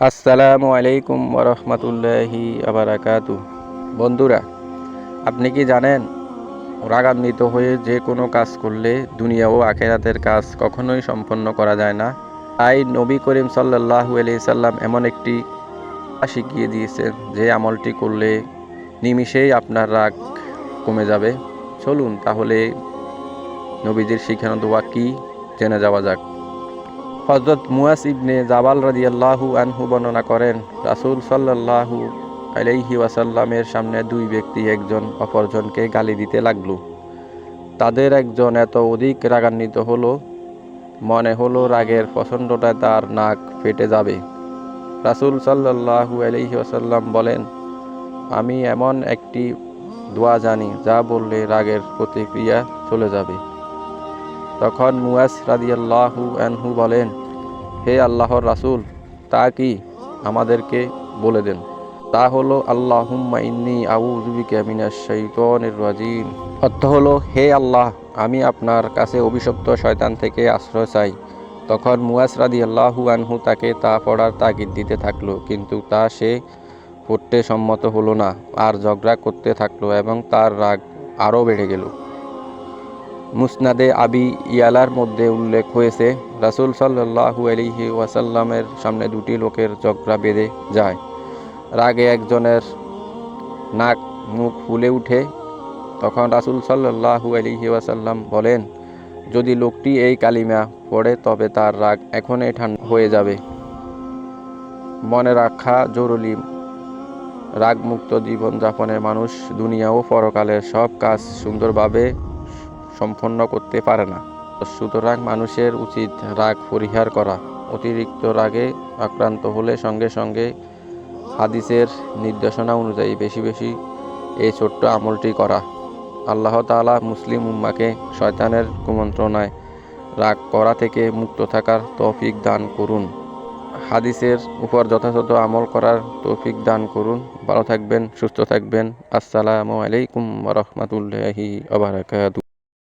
আসসালামু আলাইকুম ওরহমতুল্লাহি আবারাকাতু বন্ধুরা, আপনি কি জানেন, রাগান্বিত হয়ে যে কোনো কাজ করলে দুনিয়া ও আখেরাতের কাজ কখনোই সম্পন্ন করা যায় না। তাই নবী করিম সাল্লাল্লাহু আলাইহি সাল্লাম এমন একটি শিখিয়ে দিয়েছেন যে আমলটি করলে নিমিষেই আপনার রাগ কমে যাবে। চলুন তাহলে নবীজির শিখানো দোয়া কি জেনে যাওয়া যাক। হজরত মুয়াস ইবনে জাবাল রাদিয়াল্লাহু আনহু বর্ণনা করেন, রাসূল সাল্লাল্লাহু আলাইহি ওয়াসাল্লামের সামনে দুই ব্যক্তি একজন অপরজনকে গালি দিতে লাগল। তাদের একজন এত অধিক রাগান্বিত হলো, মনে হলো রাগের প্রচণ্ডটায় তার নাক ফেটে যাবে। রাসূল সাল্লাল্লাহু আলাইহি ওয়াসাল্লাম বলেন, আমি এমন একটি দোয়া জানি যা বললে রাগের প্রতিক্রিয়া চলে যাবে। তখন মুয়াস রাদিয়াল্লাহু আনহু বলেন হে আল্লাহর রাসূল, তা কি আমাদেরকে বলে দেন? তা হলো, আল্লাহুম্মা ইন্নি আউযু বিকা মিনাশ শাইতানির রাজিম। অর্থ হলো, হে আল্লাহ, আমি আপনার কাছে অভিশপ্ত শয়তান থেকে আশ্রয় চাই। তখন মুয়াস রাদিয়াল্লাহু আনহু তাকে তা পড়ার তাগিদ দিতে থাকল, কিন্তু তা সে পড়তে সম্মত হলো না, আর ঝগড়া করতে থাকল এবং তার রাগ আরও বেড়ে গেল। মুসনাদে আবি ইয়ালার মধ্যে উল্লেখ হয়েছে, রাসূল সাল্লাল্লাহু আলাইহি ওয়াসাল্লামের সামনে দুটি লোকের ঝগড়া বেঁধে যায়। রাগে একজনের নাক মুখ ফুলে উঠে, তখন রাসূল সাল্লাল্লাহু আলাইহি ওয়াসাল্লাম বলেন, যদি লোকটি এই কালিমা পড়ে, তবে তার রাগ এখনই ঠান্ডা হয়ে যাবে। মনে রাখা জরুরি, রাগমুক্ত জীবনযাপনে মানুষ দুনিয়া ও পরকালের সব কাজ সুন্দরভাবে সম্পন্ন করতে পারে না। সুতরাং মানুষের উচিত রাগ পরিহার করা। অতিরিক্ত রাগে আক্রান্ত হলে সঙ্গে সঙ্গে হাদিসের নির্দেশনা অনুযায়ী বেশি বেশি এই ছোট্ট আমলটি করা। আল্লাহ তাআলা মুসলিম উম্মাকে শয়তানের কুমন্ত্রণায় রাগ করা থেকে মুক্ত থাকার তৌফিক দান করুন। হাদিসের উপর যথাযথ আমল করার তৌফিক দান করুন। ভালো থাকবেন, সুস্থ থাকবেন। আসসালামু আলাইকুম রহমতুল্লাহি আবরাকাতু